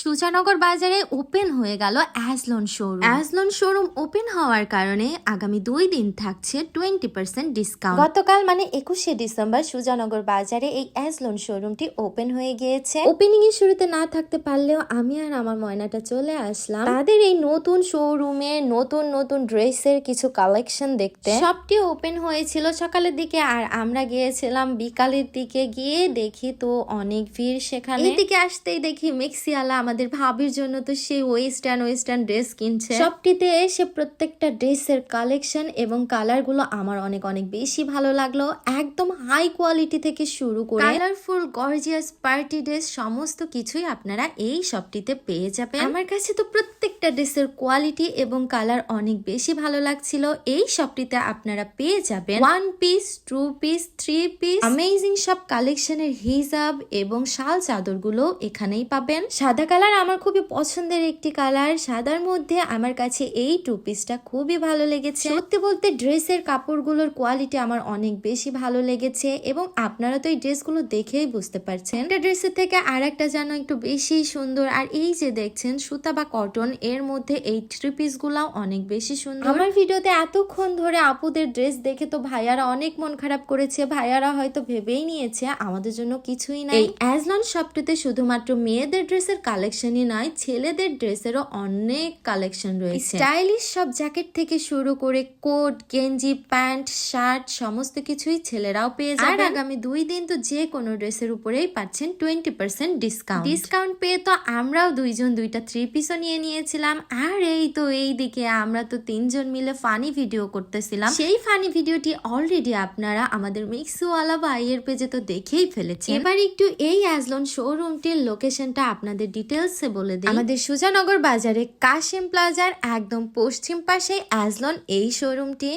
সুজানগর বাজারে ওপেন হয়ে গেল Azlon showroom. Azlon showroom open হওয়ার কারণে আগামী দুই দিন থাকছে টোয়েন্টি পার্সেন্ট ডিসকাউন্ট। গতকাল মানে একুশে ডিসেম্বর সুজানগর বাজারে এই অ্যাজলন শোরুমটি ওপেন হয়ে গিয়েছে। ওপেনিং এর শুরুতে না থাকতে পারলেও আমি আর আমার ময়নাটা চলে আসলাম। তাদের এই নতুন শোরুমে নতুন নতুন ড্রেসের কিছু কালেকশন দেখতে। সবটি ওপেন হয়েছিল সকালের দিকে আর আমরা গিয়েছিলাম বিকালের দিকে গিয়ে দেখি তো অনেক ভিড় সেখানে। এদিকে আসতেই দেখি মেক্সিয়ালা আমাদের ভাবির জন্য তো সেই ওয়েস্টার্ন ওয়েস্টার্ন ড্রেস কিনছে। সবটিতে এসে প্রত্যেকটা ড্রেসের কালেকশন এবং কালারগুলো আমার অনেক অনেক বেশি ভালো লাগল। একদম হাই কোয়ালিটি থেকে শুরু করে কালারফুল গর্জিয়াস পার্টি ড্রেস সমস্ত কিছুই আপনারা এই শপটিতে পেয়ে যাবেন। আমার কাছে তো প্রত্যেকটা ড্রেসের কোয়ালিটি এবং কালার অনেক বেশি ভালো লাগছিল। এই শপটিতে আপনারা পেয়ে যাবেন one piece two piece three piece amazing সব কালেকশনের হিজাব এবং শাল চাদরগুলো এখানেই পাবেন। সাদা কালার আমার খুবই পছন্দের একটি কালার। সাদার মধ্যে আমার কাছে এই টু পিসটা খুবই ভালো লেগেছে। সত্যি বলতে ড্রেসের কাপড়গুলোর কোয়ালিটি আমার অনেক বেশি ভালো লেগেছে এবং আপনারা তো এই ড্রেসগুলো দেখেই বুঝতে পারছেন। একটা ড্রেসের থেকে আর একটা যেন একটু বেশি সুন্দর। আর এই যে দেখছেন, সুতা বা কটন এর মধ্যে এই থ্রি পিস গুলাও অনেক বেশি সুন্দর। আমার ভিডিওতে এতক্ষণ ধরে আপুদের ড্রেস দেখে তো ভাইয়ারা অনেক মন খারাপ করেছে। ভাইয়ারা হয়তো ভেবেই নিয়েছে, আমাদের জন্য কিছুই নাই। অ্যাজলন শপটিতে শুধুমাত্র মেয়েদের ড্রেসের কালেকশনই নয় ছেলেদের ড্রেসেরও অনেক কালেকশন রয়েছে। স্টাইলিশ সব জ্যাকেট থেকে শুরু করে কোট গেঞ্জি প্যান্ট শার্ট সমস্ত কিছুই ছেলেরাও পেয়ে যাবে। আর আগামী দুই দিন তো যে কোনো ড্রেসের উপরেই পাচ্ছেন টোয়েন্টি পার্সেন্ট ডিসকাউন্ট ডিসকাউন্ট পেয়ে তো আমরাও দুইজন দুইটা থ্রি পিসও নিয়ে নিয়েছিলাম। আর এই তো এই দিকে আমরা তো তিনজন মিলে ফানি ভিডিও করতেছিলাম। সেই ফানি ভিডিওটি অলরেডি আপনারা আমাদের মিক্সওয়ালা ভাইয়ের পেজে তো দেখেই ফেলেছেন। এবার একটু এই অ্যাজলন শোরুমটির লোকেশনটা আপনাদের ডিটেলসে বলে দিই। আমাদের সুজানগর বাজারে কাশিম প্লাজার একদম পশ্চিম পাশে অ্যাজলন এই শোরুমটি।